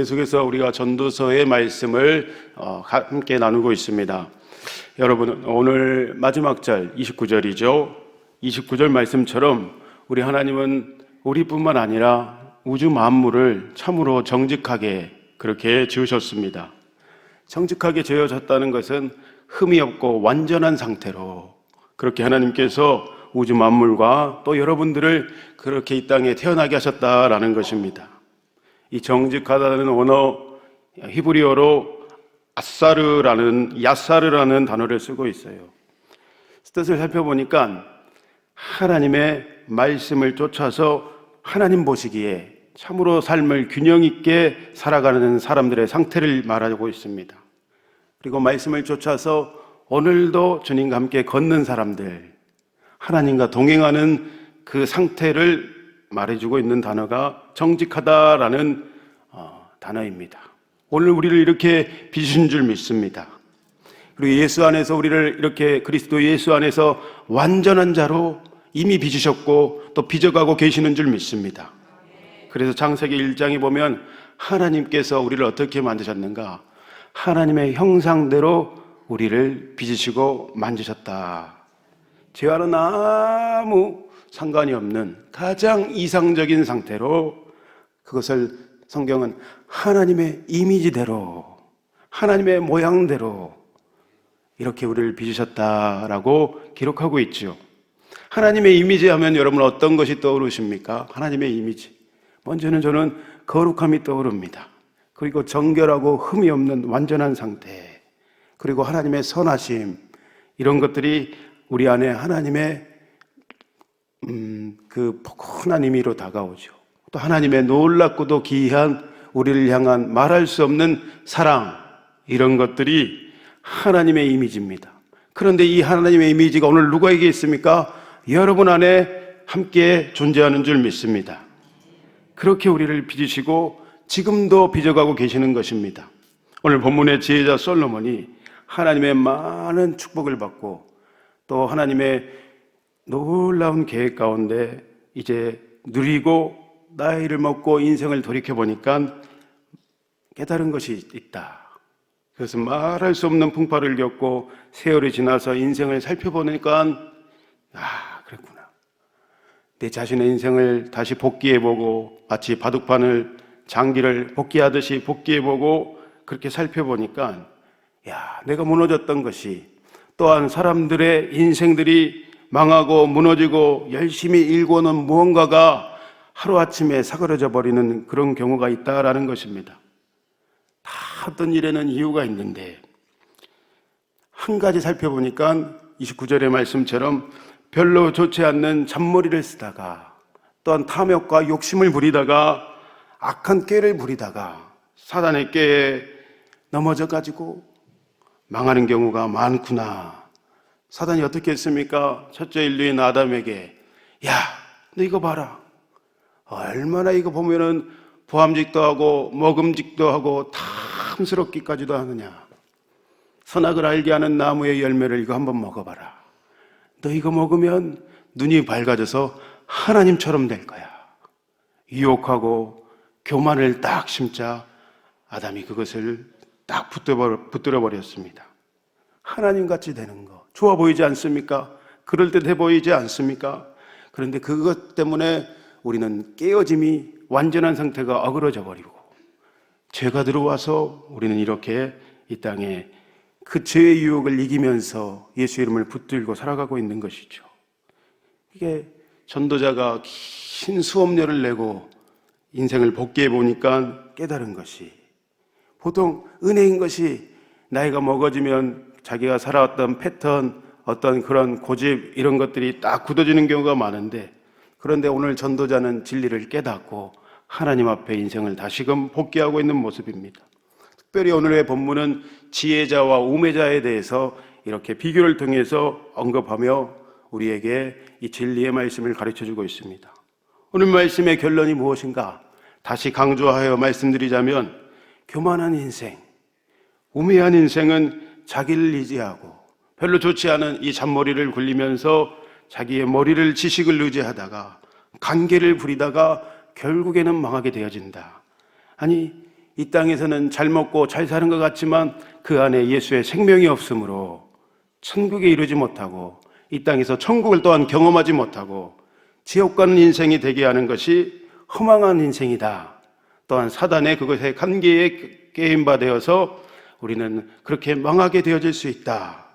계속해서 우리가 전도서의 말씀을 어, 함께 나누고 있습니다. 여러분, 오늘 마지막 절 29절이죠. 29절 말씀처럼 우리 하나님은 우리뿐만 아니라 우주 만물을 참으로 정직하게 그렇게 지으셨습니다. 정직하게 지어졌다는 것은 흠이 없고 완전한 상태로 그렇게 하나님께서 우주 만물과 또 여러분들을 그렇게 이 땅에 태어나게 하셨다라는 것입니다. 이 정직하다는 언어 히브리어로 아사르라는 야사르라는 단어를 쓰고 있어요. 뜻을 살펴보니까 하나님의 말씀을 쫓아서 하나님 보시기에 참으로 삶을 균형 있게 살아가는 사람들의 상태를 말하고 있습니다. 그리고 말씀을 쫓아서 오늘도 주님과 함께 걷는 사람들, 하나님과 동행하는 그 상태를 말해주고 있는 단어가 정직하다라는 어, 단어입니다. 오늘 우리를 이렇게 빚으신 줄 믿습니다. 그리고 예수 안에서 우리를 이렇게 그리스도 예수 안에서 완전한 자로 이미 빚으셨고 또 빚어가고 계시는 줄 믿습니다. 그래서 창세기 1장에 보면 하나님께서 우리를 어떻게 만드셨는가? 하나님의 형상대로 우리를 빚으시고 만드셨다. 죄와는 아무 상관이 없는 가장 이상적인 상태로 그것을 성경은 하나님의 이미지대로 하나님의 모양대로 이렇게 우리를 빚으셨다라고 기록하고 있죠. 하나님의 이미지 하면 여러분 어떤 것이 떠오르십니까? 하나님의 이미지. 먼저는 저는 거룩함이 떠오릅니다. 그리고 정결하고 흠이 없는 완전한 상태. 그리고 하나님의 선하심. 이런 것들이 우리 안에 하나님의 음, 그 포근한 의미로 다가오죠. 또 하나님의 놀랍고도 기이한 우리를 향한 말할 수 없는 사랑 이런 것들이 하나님의 이미지입니다. 그런데 이 하나님의 이미지가 오늘 누구에게 있습니까? 여러분 안에 함께 존재하는 줄 믿습니다. 그렇게 우리를 빚으시고 지금도 빚어가고 계시는 것입니다. 오늘 본문의 지혜자 솔로몬이 하나님의 많은 축복을 받고 또 하나님의 놀라운 계획 가운데 이제 누리고 나이를 먹고 인생을 돌이켜 보니까 깨달은 것이 있다. 그래서 말할 수 없는 풍파를 겪고 세월이 지나서 인생을 살펴보니까 아, 그랬구나. 내 자신의 인생을 다시 복귀해보고 마치 바둑판을 장기를 복귀하듯이 복귀해보고 그렇게 살펴보니까 야, 내가 무너졌던 것이 또한 사람들의 인생들이 망하고 무너지고 열심히 일고는 무언가가 하루아침에 사그러져 버리는 그런 경우가 있다라는 것입니다. 다 어떤 일에는 이유가 있는데 한 가지 살펴보니까 29절의 말씀처럼 별로 좋지 않는 잔머리를 쓰다가 또한 탐욕과 욕심을 부리다가 악한 꾀를 부리다가 사단의 꾀에 넘어져 가지고 망하는 경우가 많구나. 사단이 어떻게 했습니까? 첫째 인류인 아담에게 야, 너 이거 봐라. 얼마나 이거 보면은 보암직도 하고 먹음직도 하고 탐스럽기까지도 하느냐. 선악을 알게 하는 나무의 열매를 이거 한번 먹어봐라. 너 이거 먹으면 눈이 밝아져서 하나님처럼 될 거야. 유혹하고 교만을 딱 심자 아담이 그것을 딱 붙들어 버렸습니다. 하나님 같이 되는 거 좋아 보이지 않습니까? 그럴듯해 보이지 않습니까? 그런데 그것 때문에 우리는 깨어짐이 완전한 상태가 어그러져 버리고 죄가 들어와서 우리는 이렇게 이 땅에 그 죄의 유혹을 이기면서 예수 이름을 붙들고 살아가고 있는 것이죠. 이게 전도자가 긴 수업료를 내고 인생을 복귀해 보니까 깨달은 것이 보통 은혜인 것이 나이가 먹어지면 자기가 살아왔던 패턴, 어떤 그런 고집 이런 것들이 딱 굳어지는 경우가 많은데 그런데 오늘 전도자는 진리를 깨닫고 하나님 앞에 인생을 다시금 복귀하고 있는 모습입니다. 특별히 오늘의 본문은 지혜자와 우매자에 대해서 이렇게 비교를 통해서 언급하며 우리에게 이 진리의 말씀을 가르쳐 주고 있습니다. 오늘 말씀의 결론이 무엇인가? 다시 강조하여 말씀드리자면 교만한 인생, 우매한 인생은 자기를 의지하고 별로 좋지 않은 이 잔머리를 굴리면서 자기의 머리를 지식을 의지하다가 관계를 부리다가 결국에는 망하게 되어진다. 아니, 이 땅에서는 잘 먹고 잘 사는 것 같지만 그 안에 예수의 생명이 없으므로 천국에 이르지 못하고 이 땅에서 천국을 또한 경험하지 못하고 지옥 가는 인생이 되게 하는 것이 허망한 인생이다. 또한 사단의 그것에 관계에 게임바 되어서 우리는 그렇게 망하게 되어질 수 있다.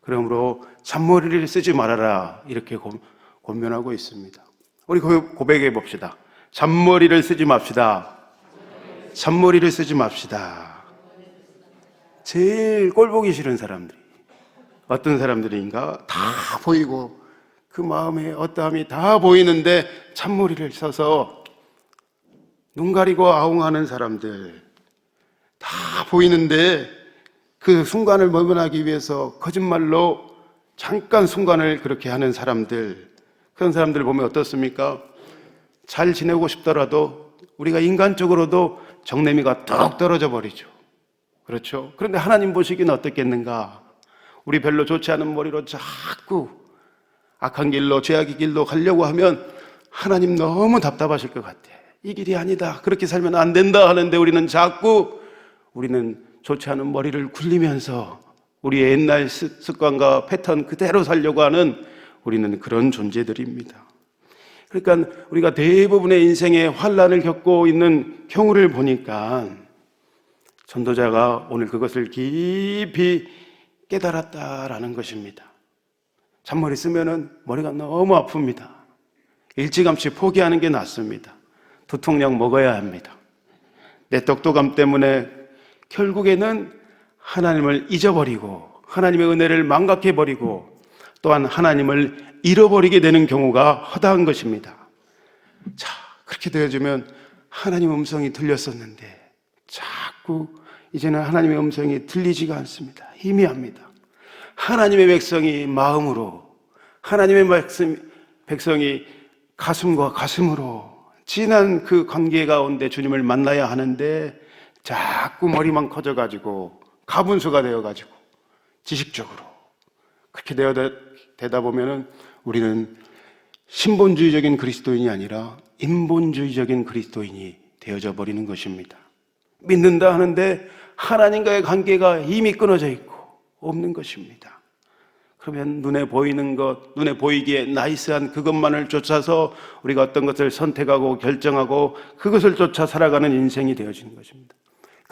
그러므로 잔머리를 쓰지 말아라. 이렇게 고- 권면하고 있습니다. 우리 고- 고백해 봅시다. 잔머리를 쓰지 맙시다. 잔머리를 쓰지 맙시다. 제일 꼴보기 싫은 사람들이 어떤 사람들인가 다 보이고 그 마음에 어떠함이 다 보이는데 잔머리를 써서 눈 가리고 아웅하는 사람들 다 보이는데 그 순간을 머문하기 위해서 거짓말로 잠깐 순간을 그렇게 하는 사람들 그런 사람들 보면 어떻습니까? 잘 지내고 싶더라도 우리가 인간적으로도 정내미가 뚝 떨어져 버리죠. 그렇죠? 그런데 하나님 보시기는 어떻겠는가? 우리 별로 좋지 않은 머리로 자꾸 악한 길로 죄악의 길로 가려고 하면 하나님 너무 답답하실 것 같아. 이 길이 아니다. 그렇게 살면 안 된다 하는데 우리는 자꾸 우리는 좋지 않은 머리를 굴리면서 우리의 옛날 습- 습관과 패턴 그대로 살려고 하는 우리는 그런 존재들입니다. 그러니까 우리가 대부분의 인생의 환란을 겪고 있는 경우를 보니까 전도자가 오늘 그것을 깊이 깨달았다라는 것입니다. 잔머리 쓰면은 머리가 너무 아픕니다. 일찌감치 포기하는 게 낫습니다. 두통약 먹어야 합니다. 내 똑똑함 때문에 결국에는 하나님을 잊어버리고 하나님의 은혜를 망각해 버리고 또한 하나님을 잃어버리게 되는 경우가 허다한 것입니다. 자, 그렇게 되어지면 하나님 음성이 들렸었는데 자꾸 이제는 하나님의 음성이 들리지가 않습니다. 희미합니다. 하나님의 백성이 마음으로 하나님의 백성, 백성이 가슴과 가슴으로 진한 그 관계 가운데 주님을 만나야 하는데 자꾸 머리만 커져가지고 가분수가 되어가지고 지식적으로 그렇게 되어 되다 보면은 우리는 신본주의적인 그리스도인이 아니라 인본주의적인 그리스도인이 되어져 버리는 것입니다. 믿는다 하는데 하나님과의 관계가 이미 끊어져 있고 없는 것입니다. 그러면 눈에 보이는 것, 눈에 보이기에 나이스한 그것만을 쫓아서 우리가 어떤 것을 선택하고 결정하고 그것을 쫓아 살아가는 인생이 되어지는 것입니다.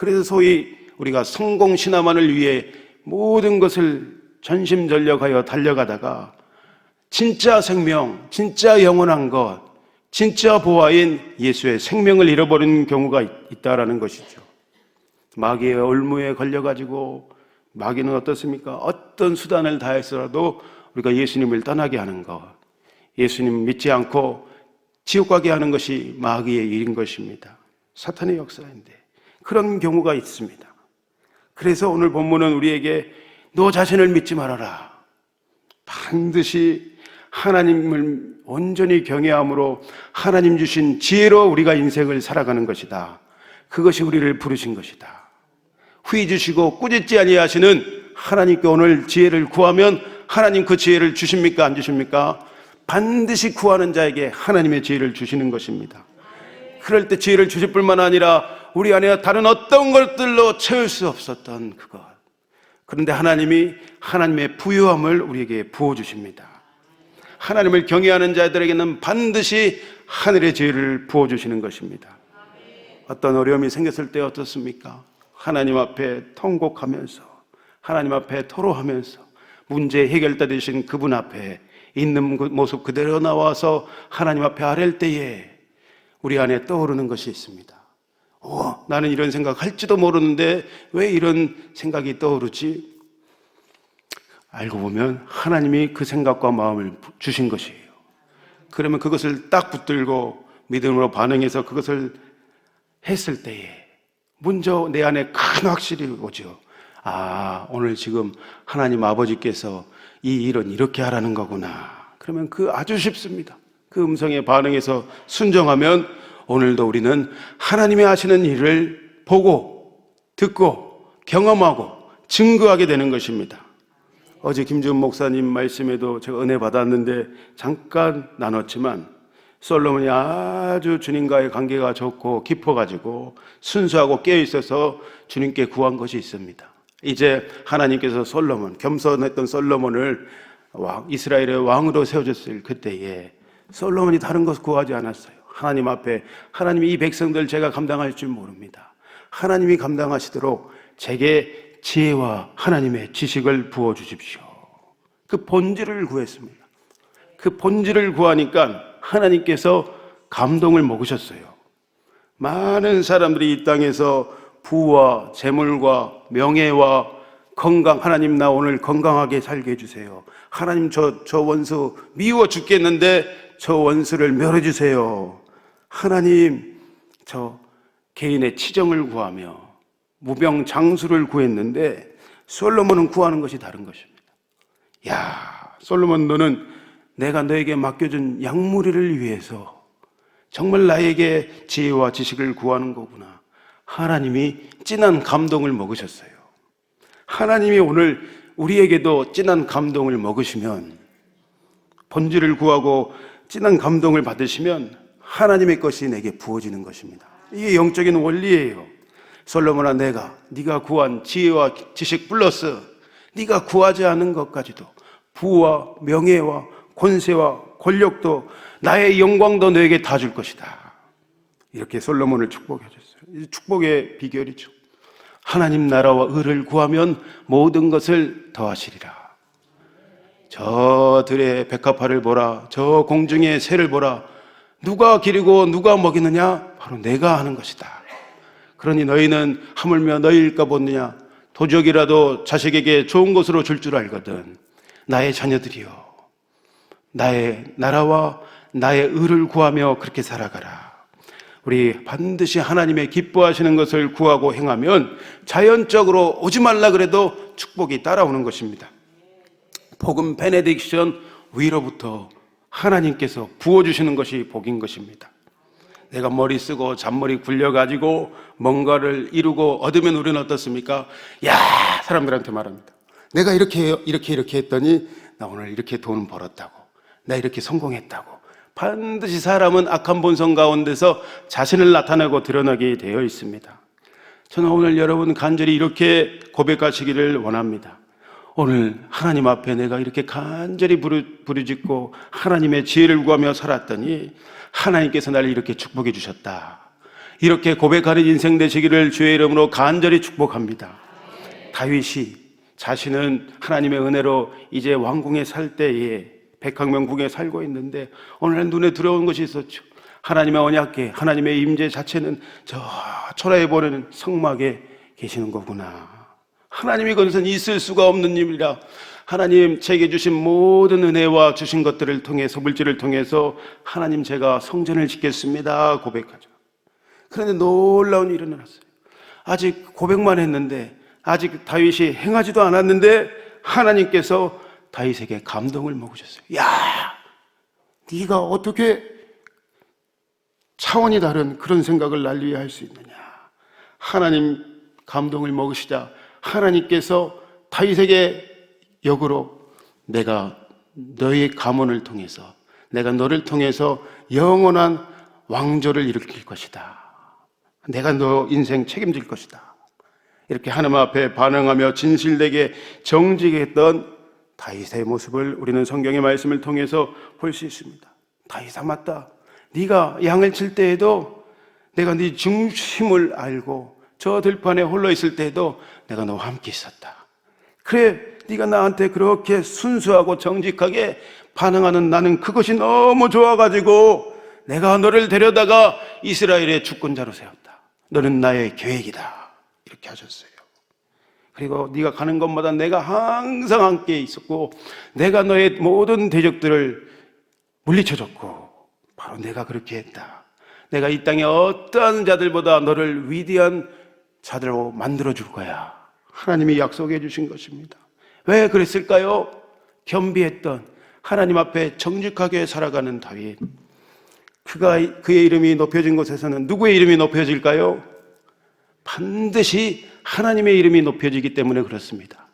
그래서 소위 우리가 성공 신화만을 위해 모든 것을 전심전력하여 달려가다가 진짜 생명, 진짜 영원한 것, 진짜 보아인 예수의 생명을 잃어버리는 경우가 있- 있다라는 것이죠. 마귀의 올무에 걸려가지고 마귀는 어떻습니까? 어떤 수단을 다해서라도 우리가 예수님을 떠나게 하는 것, 예수님 믿지 않고 지옥 가게 하는 것이 마귀의 일인 것입니다. 사탄의 역사인데 그런 경우가 있습니다. 그래서 오늘 본문은 우리에게 너 자신을 믿지 말아라. 반드시 하나님을 온전히 경외함으로 하나님 주신 지혜로 우리가 인생을 살아가는 것이다. 그것이 우리를 부르신 것이다. 후히 주시고 꾸짖지 아니하시는 하나님께 오늘 지혜를 구하면 하나님 그 지혜를 주십니까 안 주십니까? 반드시 구하는 자에게 하나님의 지혜를 주시는 것입니다. 그럴 때 지혜를 주실 뿐만 아니라 우리 안에 다른 어떤 것들로 채울 수 없었던 그것. 그런데 하나님이 하나님의 부유함을 우리에게 부어 주십니다. 하나님을 경외하는 자들에게는 반드시 하늘의 지혜를 부어 주시는 것입니다. 어떤 어려움이 생겼을 때 어떻습니까? 하나님 앞에 통곡하면서 하나님 앞에 토로하면서 문제 해결자 되신 그분 앞에 있는 그 모습 그대로 나와서 하나님 앞에 아랠 때에 우리 안에 떠오르는 것이 있습니다. 어, 나는 이런 생각 할지도 모르는데 왜 이런 생각이 떠오르지? 알고 보면 하나님이 그 생각과 마음을 주신 것이에요. 그러면 그것을 딱 붙들고 믿음으로 반응해서 그것을 했을 때에 먼저 내 안에 큰 확실히 오죠. 아, 오늘 지금 하나님 아버지께서 이 일은 이렇게 하라는 거구나. 그러면 그 아주 쉽습니다. 그 음성에 반응해서 순정하면 오늘도 우리는 하나님이 하시는 일을 보고 듣고 경험하고 증거하게 되는 것입니다. 어제 김준 목사님 말씀에도 제가 은혜 받았는데 잠깐 나눴지만 솔로몬이 아주 주님과의 관계가 좋고 깊어가지고 순수하고 깨어 있어서 주님께 구한 것이 있습니다. 이제 하나님께서 솔로몬 겸손했던 솔로몬을 왕, 이스라엘의 왕으로 세워줬을 그때에 솔로몬이 다른 것 구하지 않았어요. 하나님 앞에 하나님이 이 백성들 제가 감당할 줄 모릅니다. 하나님이 감당하시도록 제게 지혜와 하나님의 지식을 부어 주십시오. 그 본질을 구했습니다. 그 본질을 구하니까 하나님께서 감동을 먹으셨어요. 많은 사람들이 이 땅에서 부와 재물과 명예와 건강, 하나님 나 오늘 건강하게 살게 해주세요. 하나님 저, 저 원수 미워 죽겠는데 저 원수를 멸해주세요. 하나님 저 개인의 치정을 구하며 무병 장수를 구했는데 솔로몬은 구하는 것이 다른 것입니다. 야, 솔로몬 너는 내가 너에게 맡겨준 양무리를 위해서 정말 나에게 지혜와 지식을 구하는 거구나. 하나님이 진한 감동을 먹으셨어요. 하나님이 오늘 우리에게도 진한 감동을 먹으시면 본질을 구하고 진한 감동을 받으시면 하나님의 것이 내게 부어지는 것입니다. 이게 영적인 원리예요. 솔로몬아 내가 네가 구한 지혜와 지식 플러스 네가 구하지 않은 것까지도 부와 명예와 권세와 권력도 나의 영광도 너에게 다 줄 것이다. 이렇게 솔로몬을 축복해 줬어요. 축복의 비결이죠. 하나님 나라와 의를 구하면 모든 것을 더하시리라. 저 들의 백합화를 보라. 저 공중의 새를 보라. 누가 기르고 누가 먹이느냐? 바로 내가 하는 것이다. 그러니 너희는 하물며 너희일까 보느냐? 도적이라도 자식에게 좋은 것으로 줄줄 알거든. 나의 자녀들이여. 나의 나라와 나의 의를 구하며 그렇게 살아가라. 우리 반드시 하나님의 기뻐하시는 것을 구하고 행하면 자연적으로 오지 말라 그래도 축복이 따라오는 것입니다. 복음 베네딕션 위로부터 하나님께서 부어주시는 것이 복인 것입니다. 내가 머리 쓰고 잔머리 굴려가지고 뭔가를 이루고 얻으면 우리는 어떻습니까? 야, 사람들한테 말합니다. 내가 이렇게, 이렇게, 이렇게 했더니 나 오늘 이렇게 돈 벌었다고. 나 이렇게 성공했다고. 반드시 사람은 악한 본성 가운데서 자신을 나타내고 드러나게 되어 있습니다. 저는 오늘 여러분 간절히 이렇게 고백하시기를 원합니다. 오늘 하나님 앞에 내가 이렇게 간절히 부르, 부르짖고 하나님의 지혜를 구하며 살았더니 하나님께서 나를 이렇게 축복해 주셨다. 이렇게 고백하는 인생 되시기를 주의 이름으로 간절히 축복합니다. 다윗이 자신은 하나님의 은혜로 이제 왕궁에 살 때에 백학명궁에 살고 있는데 오늘 눈에 들어온 것이 있었죠. 하나님의 언약계, 하나님의 임재 자체는 저 초라해 보이는 성막에 계시는 거구나. 하나님이 건선 있을 수가 없는 일이라 하나님 제게 주신 모든 은혜와 주신 것들을 통해서 물질을 통해서 하나님 제가 성전을 짓겠습니다 고백하죠. 그런데 놀라운 일은 일어났어요. 아직 고백만 했는데 아직 다윗이 행하지도 않았는데 하나님께서 다윗에게 감동을 먹으셨어요. 야, 네가 어떻게 차원이 다른 그런 생각을 날 위해 할 수 있느냐? 하나님 감동을 먹으시자 하나님께서 다윗에게 역으로 내가 너의 가문을 통해서 내가 너를 통해서 영원한 왕조를 일으킬 것이다. 내가 너 인생 책임질 것이다. 이렇게 하나님 앞에 반응하며 진실되게 정직했던 다윗의 모습을 우리는 성경의 말씀을 통해서 볼 수 있습니다. 다윗아 맞다. 네가 양을 칠 때에도 내가 네 중심을 알고 저 들판에 홀로 있을 때에도 내가 너와 함께 있었다. 그래, 네가 나한테 그렇게 순수하고 정직하게 반응하는 나는 그것이 너무 좋아가지고 내가 너를 데려다가 이스라엘의 주권자로 세웠다. 너는 나의 계획이다. 이렇게 하셨어요. 그리고 네가 가는 곳마다 내가 항상 함께 있었고 내가 너의 모든 대적들을 물리쳐줬고 바로 내가 그렇게 했다. 내가 이 땅에 어떠한 자들보다 너를 위대한 자들로 만들어 줄 거야. 하나님이 약속해 주신 것입니다. 왜 그랬을까요? 겸비했던 하나님 앞에 정직하게 살아가는 다윗. 그가 그의 이름이 높여진 곳에서는 누구의 이름이 높여질까요? 반드시 하나님의 이름이 높여지기 때문에 그렇습니다.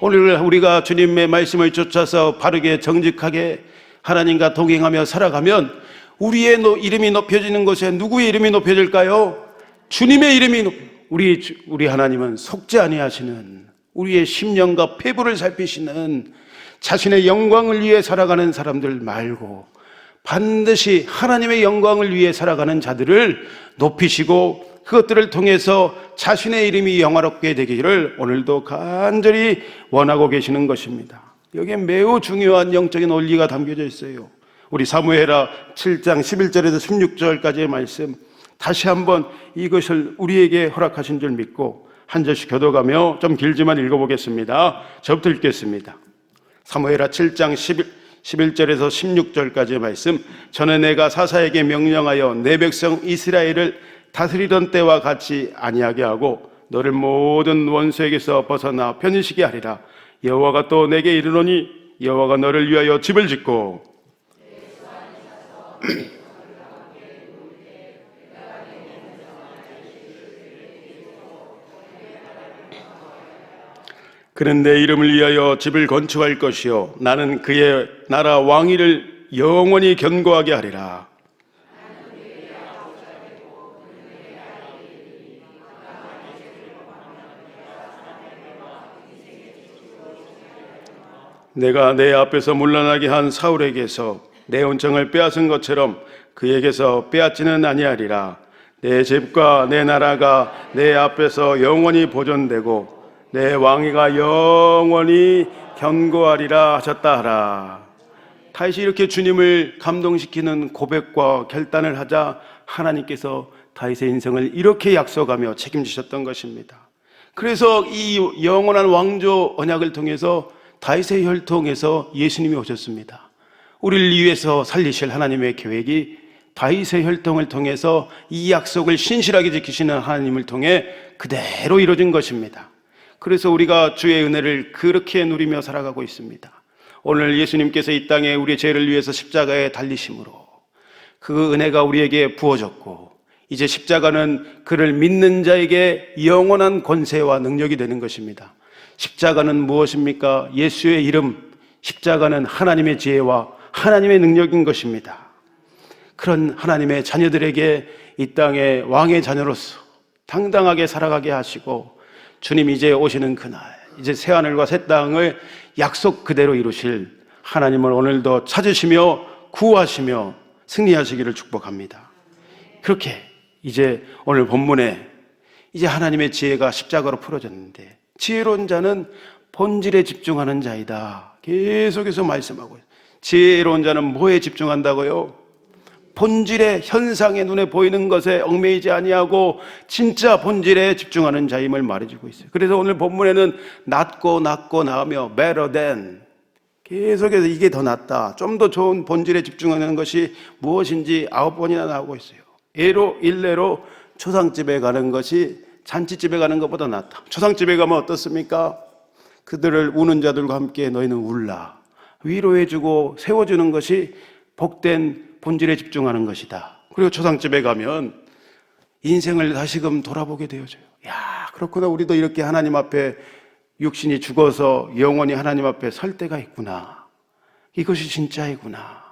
오늘 우리가 주님의 말씀을 쫓아서 바르게 정직하게 하나님과 동행하며 살아가면 우리의 노- 이름이 높여지는 것에 누구의 이름이 높여질까요? 주님의 이름이 높. 우리 주- 우리 하나님은 속지 아니하시는 우리의 심령과 폐부를 살피시는 자신의 영광을 위해 살아가는 사람들 말고 반드시 하나님의 영광을 위해 살아가는 자들을 높이시고 그것들을 통해서 자신의 이름이 영화롭게 되기를 오늘도 간절히 원하고 계시는 것입니다. 여기에 매우 중요한 영적인 원리가 담겨져 있어요. 우리 사무엘하 7장 11절에서 16절까지의 말씀 다시 한번 이것을 우리에게 허락하신 줄 믿고 한 절씩 겨둬가며 좀 길지만 읽어보겠습니다. 저부터 읽겠습니다. 사무엘하 7장 11, 11절에서 16절까지의 말씀 전에 내가 사사에게 명령하여 내 백성 이스라엘을 다스리던 때와 같이 아니하게 하고 너를 모든 원수에게서 벗어나 편히 쉬게 하리라 여호와가 또 내게 이르노니 여호와가 너를 위하여 집을 짓고 그는 내 이름을 위하여 집을 건축할 것이요. 나는 그의 나라 왕위를 영원히 견고하게 하리라. 내가 내 앞에서 물러나게 한 사울에게서 내 온정을 빼앗은 것처럼 그에게서 빼앗지는 아니하리라. 내 집과 내 나라가 내 앞에서 영원히 보존되고 내 왕위가 영원히 견고하리라 하셨다 하라. 다시 이렇게 주님을 감동시키는 고백과 결단을 하자 하나님께서 다윗의 인생을 이렇게 약속하며 책임지셨던 것입니다. 그래서 이 영원한 왕조 언약을 통해서 다윗의 혈통에서 예수님이 오셨습니다. 우리를 위해서 살리실 하나님의 계획이 다윗의 혈통을 통해서 이 약속을 신실하게 지키시는 하나님을 통해 그대로 이루어진 것입니다. 그래서 우리가 주의 은혜를 그렇게 누리며 살아가고 있습니다. 오늘 예수님께서 이 땅에 우리의 죄를 위해서 십자가에 달리심으로 그 은혜가 우리에게 부어졌고 이제 십자가는 그를 믿는 자에게 영원한 권세와 능력이 되는 것입니다. 십자가는 무엇입니까? 예수의 이름, 십자가는 하나님의 지혜와 하나님의 능력인 것입니다. 그런 하나님의 자녀들에게 이 땅의 왕의 자녀로서 당당하게 살아가게 하시고 주님 이제 오시는 그날, 이제 새하늘과 새 땅을 약속 그대로 이루실 하나님을 오늘도 찾으시며 구하시며 승리하시기를 축복합니다. 그렇게 이제 오늘 본문에 이제 하나님의 지혜가 십자가로 풀어졌는데 지혜로운 자는 본질에 집중하는 자이다. 계속해서 말씀하고. 지혜로운 자는 뭐에 집중한다고요? 본질의 현상에 눈에 보이는 것에 얽매이지 아니하고 진짜 본질에 집중하는 자임을 말해주고 있어요. 그래서 오늘 본문에는 낫고 낫고 나으며 better than 계속해서 이게 더 낫다. 좀 더 좋은 본질에 집중하는 것이 무엇인지 아홉 번이나 나오고 있어요. 예로 일례로 초상집에 가는 것이 잔치집에 가는 것보다 낫다. 초상집에 가면 어떻습니까? 그들을 우는 자들과 함께 너희는 울라. 위로해주고 세워주는 것이 복된 본질에 집중하는 것이다. 그리고 초상집에 가면 인생을 다시금 돌아보게 되어져요. 야, 그렇구나. 우리도 이렇게 하나님 앞에 육신이 죽어서 영원히 하나님 앞에 설 때가 있구나. 이것이 진짜이구나.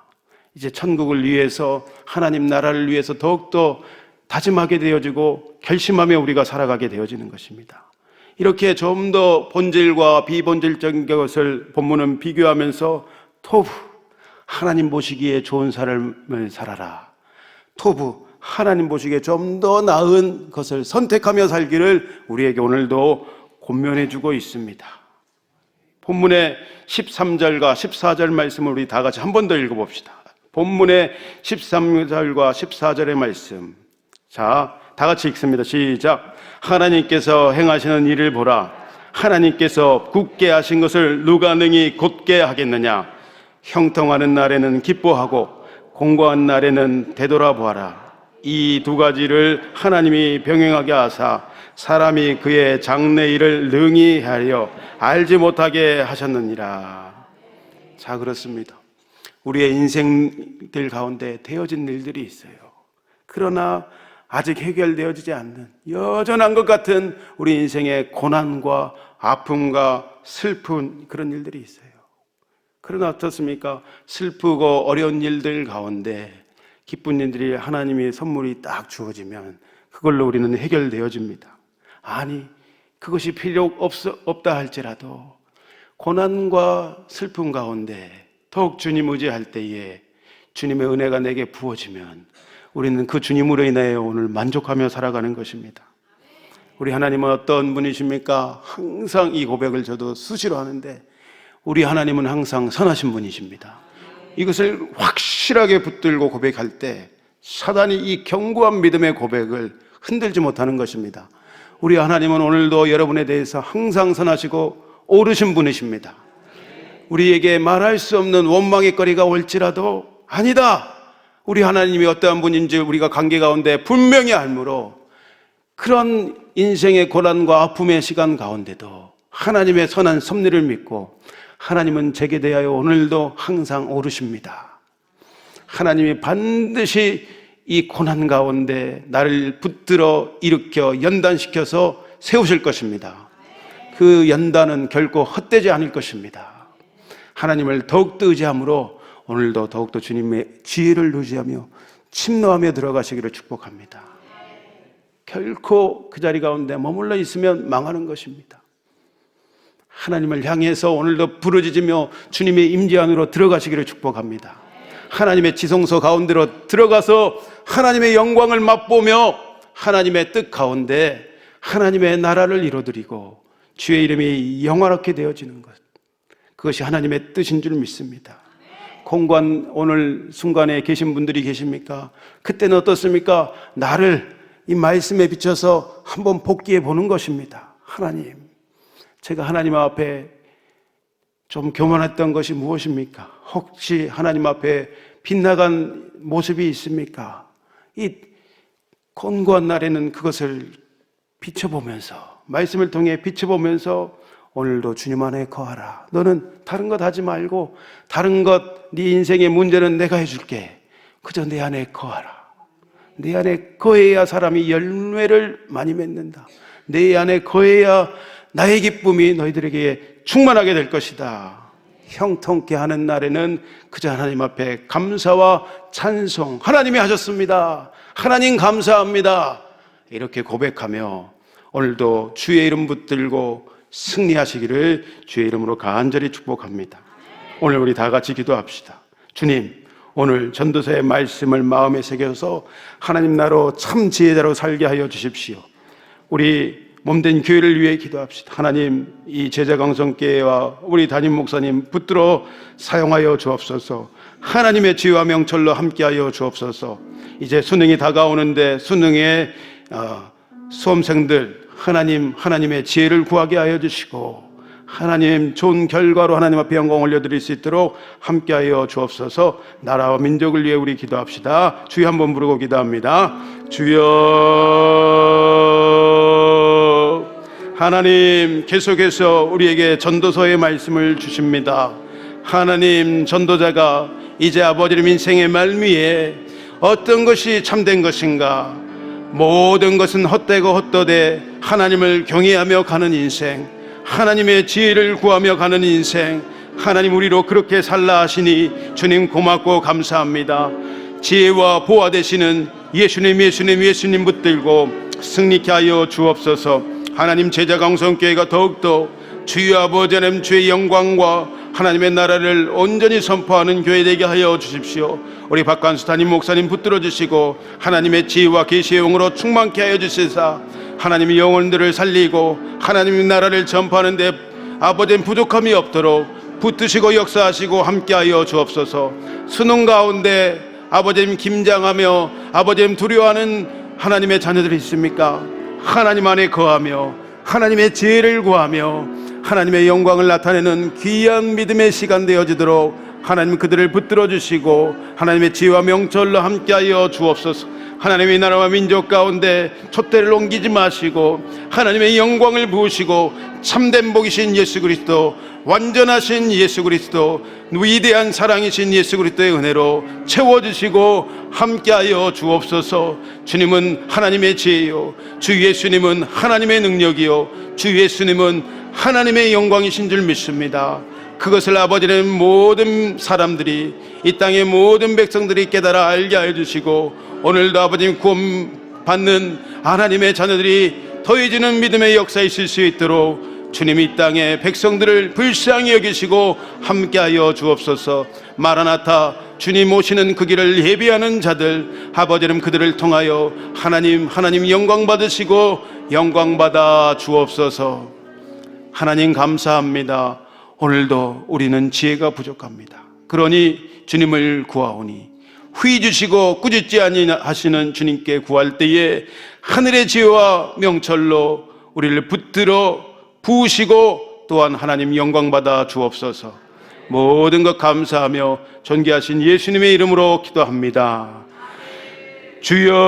이제 천국을 위해서 하나님 나라를 위해서 더욱더 다짐하게 되어지고 결심하며 우리가 살아가게 되어지는 것입니다. 이렇게 좀 더 본질과 비본질적인 것을 본문은 비교하면서 토부 하나님 보시기에 좋은 삶을 살아라. 토부 하나님 보시기에 좀 더 나은 것을 선택하며 살기를 우리에게 오늘도 권면해 주고 있습니다. 본문의 13절과 14절 말씀을 우리 다 같이 한 번 더 읽어 봅시다. 본문의 13절과 14절의 말씀. 자, 다 같이 읽습니다. 시작. 하나님께서 행하시는 일을 보라. 하나님께서 굳게 하신 것을 누가 능히 곧게 하겠느냐? 형통하는 날에는 기뻐하고 공고한 날에는 되돌아보아라. 이 두 가지를 하나님이 병행하게 하사 사람이 그의 장래 일을 능히 하려 알지 못하게 하셨느니라. 자, 그렇습니다. 우리의 인생들 가운데 되어진 일들이 있어요. 그러나 아직 해결되어지지 않는 여전한 것 같은 우리 인생의 고난과 아픔과 슬픈 그런 일들이 있어요. 그러나 어떻습니까? 슬프고 어려운 일들 가운데 기쁜 일들이 하나님의 선물이 딱 주어지면 그걸로 우리는 해결되어집니다. 아니, 그것이 필요 없, 없다 할지라도 고난과 슬픔 가운데 더욱 주님 의지할 때에 주님의 은혜가 내게 부어지면 우리는 그 주님으로 인하여 오늘 만족하며 살아가는 것입니다. 우리 하나님은 어떤 분이십니까? 항상 이 고백을 저도 수시로 하는데 우리 하나님은 항상 선하신 분이십니다. 이것을 확실하게 붙들고 고백할 때 사단이 이 견고한 믿음의 고백을 흔들지 못하는 것입니다. 우리 하나님은 오늘도 여러분에 대해서 항상 선하시고 오르신 분이십니다. 우리에게 말할 수 없는 원망의 거리가 올지라도 아니다. 우리 하나님이 어떠한 분인지 우리가 관계 가운데 분명히 알므로 그런 인생의 고난과 아픔의 시간 가운데도 하나님의 선한 섭리를 믿고 하나님은 제게 대하여 오늘도 항상 오르십니다. 하나님이 반드시 이 고난 가운데 나를 붙들어 일으켜 연단시켜서 세우실 것입니다. 그 연단은 결코 헛되지 않을 것입니다. 하나님을 더욱더 의지함으로 오늘도 더욱더 주님의 지혜를 의지하며 침노하며 들어가시기를 축복합니다. 결코 그 자리 가운데 머물러 있으면 망하는 것입니다. 하나님을 향해서 오늘도 부르짖으며 주님의 임재 안으로 들어가시기를 축복합니다. 하나님의 지성소 가운데로 들어가서 하나님의 영광을 맛보며 하나님의 뜻 가운데 하나님의 나라를 이루드리고 주의 이름이 영화롭게 되어지는 것. 그것이 하나님의 뜻인 줄 믿습니다. 공관 오늘 순간에 계신 분들이 계십니까? 그때는 어떻습니까? 나를 이 말씀에 비춰서 한번 복귀해 보는 것입니다. 하나님, 제가 하나님 앞에 좀 교만했던 것이 무엇입니까? 혹시 하나님 앞에 빗나간 모습이 있습니까? 이 곤고한 날에는 그것을 비춰보면서 말씀을 통해 비춰보면서 오늘도 주님 안에 거하라. 너는 다른 것 하지 말고 다른 것, 네 인생의 문제는 내가 해줄게. 그저 내 안에 거하라. 내 안에 거해야 사람이 열매를 많이 맺는다. 내 안에 거해야 나의 기쁨이 너희들에게 충만하게 될 것이다. 형통케 하는 날에는 그저 하나님 앞에 감사와 찬송, 하나님이 하셨습니다. 하나님 감사합니다. 이렇게 고백하며 오늘도 주의 이름 붙들고 승리하시기를 주의 이름으로 간절히 축복합니다. 오늘 우리 다 같이 기도합시다. 주님, 오늘 전도서의 말씀을 마음에 새겨서 하나님 나로 참 지혜자로 살게 하여 주십시오. 우리 몸된 교회를 위해 기도합시다. 하나님, 이 제자강성교회와 우리 담임 목사님 붙들어 사용하여 주옵소서. 하나님의 지혜와 명철로 함께하여 주옵소서. 이제 수능이 다가오는데 수능의 어, 수험생들 하나님 하나님의 지혜를 구하게 하여 주시고 하나님 좋은 결과로 하나님 앞에 영광 올려드릴 수 있도록 함께하여 주옵소서 나라와 민족을 위해 우리 기도합시다 주여 한번 부르고 기도합니다 주여 하나님 계속해서 우리에게 전도서의 말씀을 주십니다. 하나님 전도자가 이제 아버지의 인생의 말미에 어떤 것이 참된 것인가? 모든 것은 헛되고 헛되되 하나님을 경외하며 가는 인생 하나님의 지혜를 구하며 가는 인생 하나님 우리로 그렇게 살라 하시니 주님 고맙고 감사합니다. 지혜와 보화 되시는 예수님 예수님 예수님 붙들고 승리케 하여 주옵소서 하나님 제자 강성교회가 더욱더 주여 아버지 하나님 주의 영광과 하나님의 나라를 온전히 선포하는 교회 되게 하여 주십시오. 우리 박관수 담임 목사님 붙들어 주시고 하나님의 지혜와 계시의 영으로 충만케 하여 주시사 하나님의 영혼들을 살리고 하나님의 나라를 전파하는 데 아버지는 부족함이 없도록 붙드시고 역사하시고 함께하여 주옵소서. 수능 가운데 아버지님 김장하며 아버지님 두려워하는 하나님의 자녀들이 있습니까? 하나님 안에 거하며 하나님의 지혜를 구하며 하나님의 영광을 나타내는 귀한 믿음의 시간 되어지도록 하나님 그들을 붙들어 주시고 하나님의 지혜와 명철로 함께하여 주옵소서. 하나님의 나라와 민족 가운데 촛대를 옮기지 마시고 하나님의 영광을 부으시고 참된 복이신 예수 그리스도 완전하신 예수 그리스도 위대한 사랑이신 예수 그리스도의 은혜로 채워주시고 함께하여 주옵소서. 주님은 하나님의 지혜요. 주 예수님은 하나님의 능력이요. 주 예수님은 하나님의 영광이신 줄 믿습니다 그것을 아버지는 모든 사람들이 이 땅의 모든 백성들이 깨달아 알게 하여 주시고 오늘도 아버님 구원 받는 하나님의 자녀들이 더해지는 믿음의 역사에 있을 수 있도록 주님 이 땅의 백성들을 불쌍히 여기시고 함께하여 주옵소서 마라나타 주님 오시는 그 길을 예비하는 자들 아버지는 그들을 통하여 하나님 하나님 영광 받으시고 영광 받아 주옵소서 하나님 감사합니다. 오늘도 우리는 지혜가 부족합니다. 그러니 주님을 구하오니 후히 주시고 꾸짖지 아니하시는 주님께 구할 때에 하늘의 지혜와 명철로 우리를 붙들어 부으시고 또한 하나님 영광 받아 주옵소서. 모든 것 감사하며 존귀하신 예수님의 이름으로 기도합니다. 주여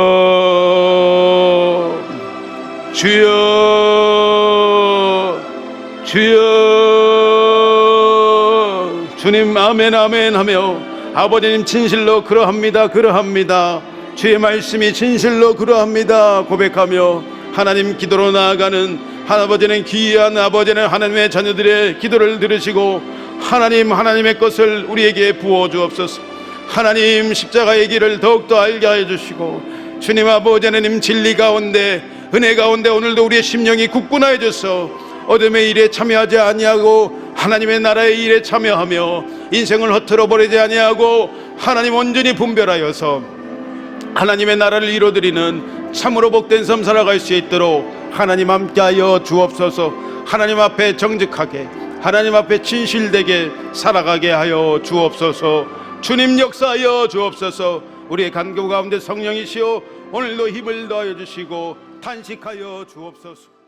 주여 주여 주님 아멘 아멘 하며 아버지님 진실로 그러합니다 그러합니다. 주의 말씀이 진실로 그러합니다 고백하며 하나님 기도로 나아가는 아버지는 귀한 아버지는 하나님의 자녀들의 기도를 들으시고 하나님 하나님의 것을 우리에게 부어 주옵소서. 하나님 십자가의 길을 더욱더 알게 하여 주시고 주님 아버지 하나님 진리 가운데 은혜 가운데 오늘도 우리의 심령이 굳건하여 져서 어둠의 일에 참여하지 아니하고 하나님의 나라의 일에 참여하며 인생을 허투루 버리지 아니하고 하나님 온전히 분별하여서 하나님의 나라를 이루어드리는 참으로 복된 삶 살아갈 수 있도록 하나님 함께하여 주옵소서. 하나님 앞에 정직하게 하나님 앞에 진실되게 살아가게 하여 주옵소서. 주님 역사하여 주옵소서. 우리의 간구 가운데 성령이시오 오늘도 힘을 더하여 주시고 탄식하여 주옵소서